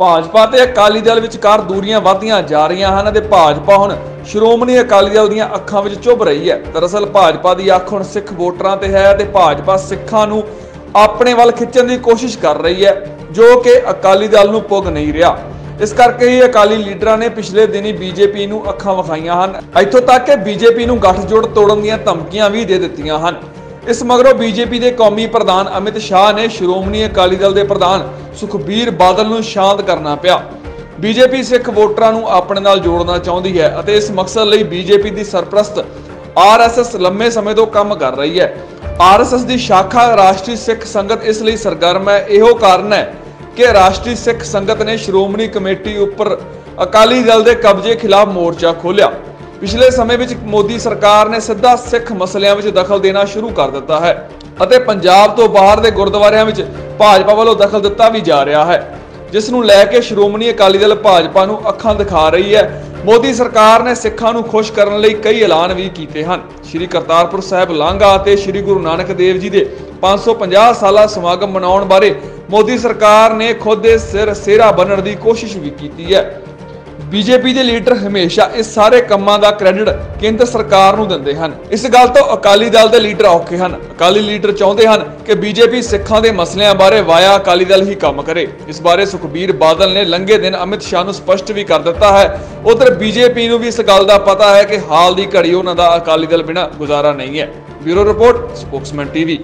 ਭਾਜਪਾ ਤੇ ਅਕਾਲੀ ਦਲ ਵਿਚਕਾਰ ਦੂਰੀਆਂ ਵਧਦੀਆਂ ਜਾ ਰਹੀਆਂ ਹਨ ਤੇ ਭਾਜਪਾ ਹੁਣ ਸ਼੍ਰੋਮਣੀ ਅਕਾਲੀ ਦਲ ਦੀਆਂ ਅੱਖਾਂ ਵਿੱਚ ਚੁੱਭ ਰਹੀ ਹੈ। ਦਰਅਸਲ ਭਾਜਪਾ ਦੀ ਅੱਖ ਹੁਣ ਸਿੱਖ ਵੋਟਰਾਂ ਤੇ ਹੈ ਤੇ ਭਾਜਪਾ ਸਿੱਖਾਂ ਨੂੰ ਆਪਣੇ ਵੱਲ ਖਿੱਚਣ ਦੀ ਕੋਸ਼ਿਸ਼ ਕਰ ਰਹੀ ਹੈ, ਜੋ ਕਿ ਅਕਾਲੀ ਦਲ ਨੂੰ ਪੁੱਗ ਨਹੀਂ ਰਿਹਾ। ਇਸ ਕਰਕੇ ਹੀ ਅਕਾਲੀ ਲੀਡਰਾਂ ਨੇ ਪਿਛਲੇ ਦਿਨੀ ਬੀਜੇਪੀ ਨੂੰ ਅੱਖਾਂ ਵਿਖਾਈਆਂ ਹਨ। ਇੱਥੋਂ ਤੱਕ ਕਿ ਬੀਜੇਪੀ ਨੂੰ ਗੱਠਜੋੜ ਤੋੜਨ ਦੀਆਂ ਧਮਕੀਆਂ ਵੀ ਦੇ ਦਿੱਤੀਆਂ ਹਨ। ਇਸ ਮਗਰੋਂ ਬੀਜੇਪੀ ਦੇ ਕੌਮੀ ਪ੍ਰਧਾਨ ਅਮਿਤ ਸ਼ਾਹ ਨੇ ਸ਼੍ਰੋਮਣੀ ਅਕਾਲੀ ਦਲ ਦੇ ਪ੍ਰਧਾਨ ਸੁਖਬੀਰ ਬਾਦਲ ਨੂੰ ਸ਼ਾਂਤ ਕਰਨਾ ਪਿਆ। ਬੀਜੇਪੀ ਸਿੱਖ ਵੋਟਰਾਂ ਨੂੰ ਆਪਣੇ ਨਾਲ ਜੋੜਨਾ ਚਾਹੁੰਦੀ ਹੈ ਅਤੇ ਇਸ ਮਕਸਦ ਲਈ ਬੀਜੇਪੀ ਦੀ ਸਰਪ੍ਰਸਤ ਆਰਐਸਐਸ ਲੰਮੇ ਸਮੇਂ ਤੋਂ ਕੰਮ ਕਰ ਰਹੀ ਹੈ। ਆਰਐਸਐਸ ਦੀ ਸ਼ਾਖਾ ਰਾਸ਼ਟਰੀ ਸਿੱਖ ਸੰਗਤ ਇਸ ਲਈ ਸਰਗਰਮ ਹੈ। ਇਹੋ ਕਾਰਨ ਹੈ ਕਿ ਰਾਸ਼ਟਰੀ ਸਿੱਖ ਸੰਗਤ ਨੇ ਸ਼੍ਰੋਮਣੀ ਕਮੇਟੀ ਉੱਪਰ ਅਕਾਲੀ ਦਲ ਦੇ ਕਬਜ਼ੇ ਖਿਲਾਫ ਮੋਰਚਾ ਖੋਲ੍ਹਿਆ। ਪਿਛਲੇ ਸਮੇਂ ਵਿੱਚ ਮੋਦੀ ਸਰਕਾਰ ਨੇ ਸਿੱਧਾ ਸਿੱਖ ਮਸਲਿਆਂ ਵਿੱਚ ਦਖਲ ਦੇਣਾ ਸ਼ੁਰੂ ਕਰ ਦਿੱਤਾ ਹੈ ਅਤੇ ਪੰਜਾਬ ਤੋਂ ਬਾਹਰ ਦੇ ਗੁਰਦੁਆਰਿਆਂ ਵਿੱਚ ਭਾਜਪਾ ਵੱਲੋਂ ਦਖਲ ਦਿੱਤਾ ਵੀ ਜਾ ਰਿਹਾ ਹੈ, ਜਿਸ ਨੂੰ ਲੈ ਕੇ ਸ਼੍ਰੋਮਣੀ ਅਕਾਲੀ ਦਲ ਭਾਜਪਾ ਨੂੰ ਅੱਖਾਂ ਦਿਖਾ ਰਹੀ ਹੈ। ਮੋਦੀ ਸਰਕਾਰ ਨੇ ਸਿੱਖਾਂ ਨੂੰ ਖੁਸ਼ ਕਰਨ ਲਈ ਕਈ ਐਲਾਨ ਵੀ ਕੀਤੇ ਹਨ। ਸ਼੍ਰੀ ਕਰਤਾਰਪੁਰ ਸਾਹਿਬ ਲਾਂਘਾ ਅਤੇ ਸ਼੍ਰੀ ਗੁਰੂ ਨਾਨਕ ਦੇਵ ਜੀ ਦੇ 550 ਸਾਲਾ ਸਮਾਗਮ ਮਨਾਉਣ ਬਾਰੇ ਮੋਦੀ ਸਰਕਾਰ ਨੇ ਖੁਦ ਦੇ ਸਿਰ ਸਿਹਰਾ ਬੰਨਣ ਦੀ ਕੋਸ਼ਿਸ਼ ਵੀ ਕੀਤੀ ਹੈ। ਬੀਜੇਪੀ ਦੇ ਲੀਡਰ ਹਮੇਸ਼ਾ ਇਸ ਸਾਰੇ ਕੰਮਾਂ ਦਾ ਕ੍ਰੈਡਿਟ ਕੇਂਦਰ ਸਰਕਾਰ ਨੂੰ ਦਿੰਦੇ ਹਨ। ਇਸ ਗੱਲ ਤੋਂ ਅਕਾਲੀ ਦਲ ਦੇ ਲੀਡਰ ਔਖੇ ਹਨ। ਅਕਾਲੀ ਲੀਡਰ ਚਾਹੁੰਦੇ ਹਨ ਕਿ ਬੀਜੇਪੀ ਸਿੱਖਾਂ ਦੇ ਮਸਲਿਆਂ ਬਾਰੇ ਵਾਇਆ ਅਕਾਲੀ ਦਲ ਹੀ ਕੰਮ ਕਰੇ। ਇਸ ਬਾਰੇ ਸੁਖਬੀਰ ਬਾਦਲ ਨੇ ਲੰਘੇ ਦਿਨ ਅਮਿਤ ਸ਼ਾਹ ਨੂੰ ਸਪਸ਼ਟ ਵੀ ਕਰ ਦਿੱਤਾ ਹੈ। ਉਧਰ ਬੀਜੇਪੀ ਨੂੰ ਵੀ ਇਸ ਗੱਲ ਦਾ ਪਤਾ ਹੈ ਕਿ ਹਾਲ ਦੀ ਘੜੀ ਉਹਨਾਂ ਦਾ ਅਕਾਲੀ ਦਲ ਬਿਨਾਂ ਗੁਜ਼ਾਰਾ ਨਹੀਂ ਹੈ। Bureau report, Spokesman TV.